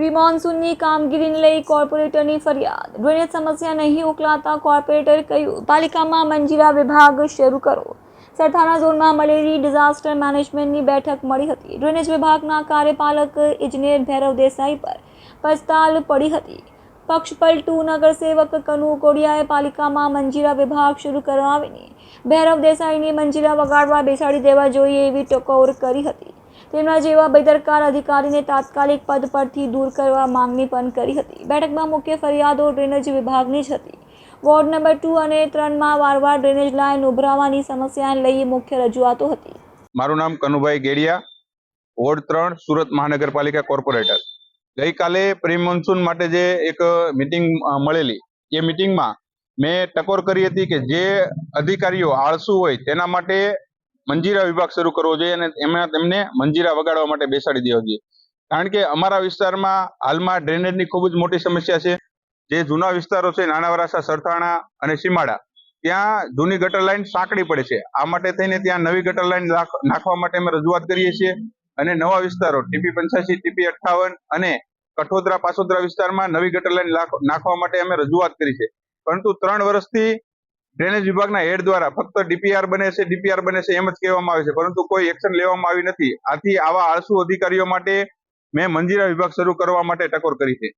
Pre મોન્સૂનની કામગીરીને લઈ કોર્પોરેટરની ફરિયાદ. ડ્રેનેજ સમસ્યા નહીં ઉકલાતા કોર્પોરેટરે કહ્યું, પાલિકામાં મંજીરા વિભાગ શરૂ કરો. સરથાણા ઝોનમાં મળેલી ડિઝાસ્ટર મેનેજમેન્ટની બેઠક મળી હતી. ડ્રેનેજ વિભાગના કાર્યપાલક ઇજનેર ભૈરવ દેસાઈ પર પસ્તાલ પડી હતી. પક્ષપલટુ નગરસેવક કનુ કોડિયાએ પાલિકામાં મંજીરા વિભાગ શરૂ કરાવીને ભૈરવ દેસાઈને મંજીરા વગાડવા બેસાડી દેવા જોઈએ એવી ટકોર કરી હતી. તેમના જેવા બેદરકાર અધિકારીને તાત્કાલિક પદ પરથી દૂર કરવા માંગણી પણ કરી હતી. બેઠકમાં મુખ્ય ફરિયાદો ડ્રેનેજ વિભાગની જ હતી. વોર્ડ નંબર ટુ અને ત્રણમાં વારવાર ડ્રેનેજ લાઇન ઉભરાવાની સમસ્યાને લઈ મુખ્ય રજૂઆતો હતી. મારું નામ કનુભાઈ ગેડિયા, વોર્ડ ત્રણ, સુરત મહાનગરપાલિકા કોર્પોરેટર. ગઈકાલે પ્રી મોન્સૂન માટે જે એક મિટિંગ મળેલી, એ મિટિંગમાં મેં ટકોર કરી હતી કે જે અધિકારીઓ આળસુ હોય તેના માટે મંજીરા વિભાગ શરૂ કરવો જોઈએ અને એમાં તેમને મંજીરા વગાડવા માટે બેસાડી દેવા જોઈએ. કારણ કે અમારા વિસ્તારમાં હાલમાં ડ્રેનેજની ખૂબ જ મોટી સમસ્યા છે. જે જૂના વિસ્તારો છે નાના વરાસા સરથાણા અને સીમાડા, ત્યાં જૂની ગટર લાઈન સાંકડી પડે છે. આ માટે થઈને ત્યાં નવી ગટર લાઈન નાખવા માટે અમે રજૂઆત કરીએ છીએ અને નવા વિસ્તારો, ટીપી પંચ્યાસી, ટીપી અઠ્ઠાવન અને કઠોદરા પાસોદરા વિસ્તારમાં નવી ગટર લાઇન નાખવા માટે અમે રજૂઆત કરી છે. પરંતુ ત્રણ વર્ષથી ડ્રેનેજ વિભાગના હેડ દ્વારા ફક્ત ડીપીઆર બને છે ડીપીઆર બને છે એમ જ કહેવામાં આવે છે. પરંતુ કોઈ એક્શન લેવામાં આવી નથી. આથી આવા આળસુ અધિકારીઓ માટે મેં મંજીરા વિભાગ શરૂ કરવા માટે ટકોર કરી છે.